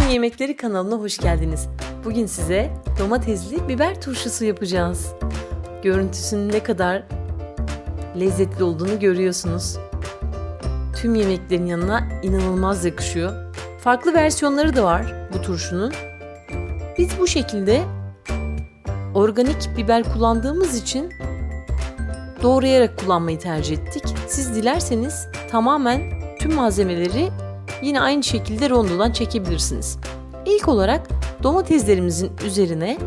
Yemekleri kanalına hoş geldiniz. Bugün size domatesli biber turşusu yapacağız. Görüntüsünün ne kadar lezzetli olduğunu görüyorsunuz. Tüm yemeklerin yanına inanılmaz yakışıyor. Farklı versiyonları da var bu turşunun. Biz bu şekilde organik biber kullandığımız için doğrayarak kullanmayı tercih ettik. Siz dilerseniz tamamen tüm malzemeleri yine aynı şekilde rondodan çekebilirsiniz. İlk olarak domateslerimizin üzerine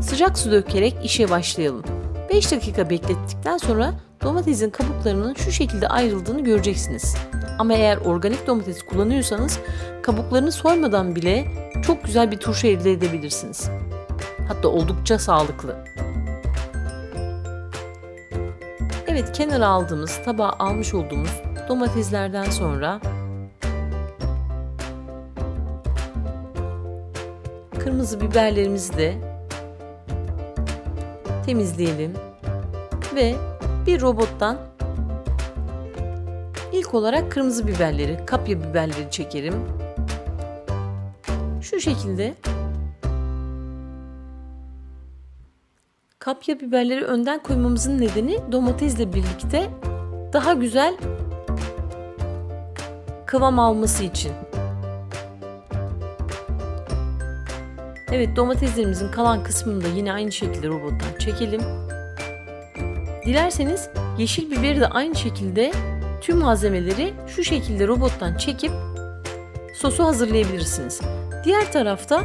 sıcak su dökerek işe başlayalım. 5 dakika beklettikten sonra domatesin kabuklarının şu şekilde ayrıldığını göreceksiniz. Ama eğer organik domates kullanıyorsanız kabuklarını soymadan bile çok güzel bir turşu elde edebilirsiniz. Hatta oldukça sağlıklı. Evet kenara aldığımız, tabağa almış olduğumuz domateslerden sonra kırmızı biberlerimizi de temizleyelim ve bir robottan ilk olarak kırmızı biberleri, kapya biberleri çekerim. Şu şekilde kapya biberleri önden koymamızın nedeni domatesle birlikte daha güzel kıvam alması için. Evet domateslerimizin kalan kısmını da yine aynı şekilde robottan çekelim. Dilerseniz yeşil biberi de aynı şekilde tüm malzemeleri şu şekilde robottan çekip sosu hazırlayabilirsiniz. Diğer tarafta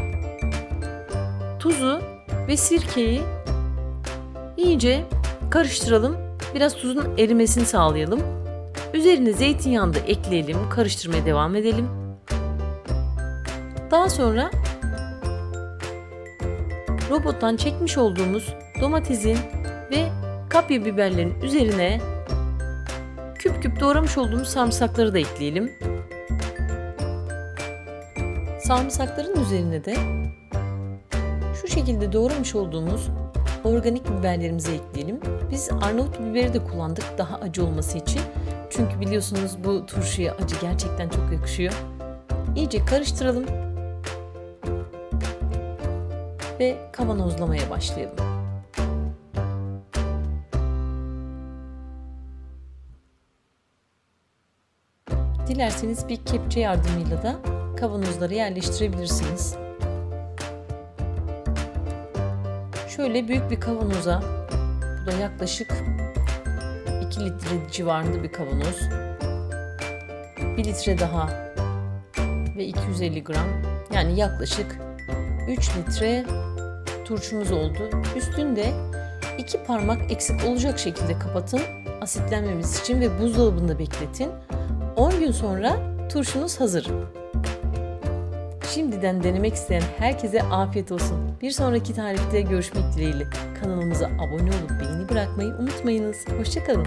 tuzu ve sirkeyi iyice karıştıralım. Biraz tuzun erimesini sağlayalım. Üzerine zeytinyağını da ekleyelim, karıştırmaya devam edelim. Daha sonra robottan çekmiş olduğumuz domatesin ve kapya biberlerin üzerine küp küp doğramış olduğumuz sarımsakları da ekleyelim. Sarımsakların üzerine de şu şekilde doğramış olduğumuz organik biberlerimizi ekleyelim. Biz Arnavut biberi de kullandık daha acı olması için. Çünkü biliyorsunuz bu turşuya acı gerçekten çok yakışıyor. İyice karıştıralım ve kavanozlamaya başlayalım. Dilerseniz bir kepçe yardımıyla da kavanozlara yerleştirebilirsiniz. Şöyle büyük bir kavanoza, bu da yaklaşık 2 litre civarında bir kavanoz. 1 litre daha ve 250 gram yani yaklaşık 3 litre turşumuz oldu. Üstünde iki parmak eksik olacak şekilde kapatın asitlenmemiz için ve buzdolabında bekletin. 10 gün sonra turşunuz hazır. Şimdiden denemek isteyen herkese afiyet olsun. Bir sonraki tarifte görüşmek dileğiyle. Kanalımıza abone olup beğeni bırakmayı unutmayınız. Hoşçakalın.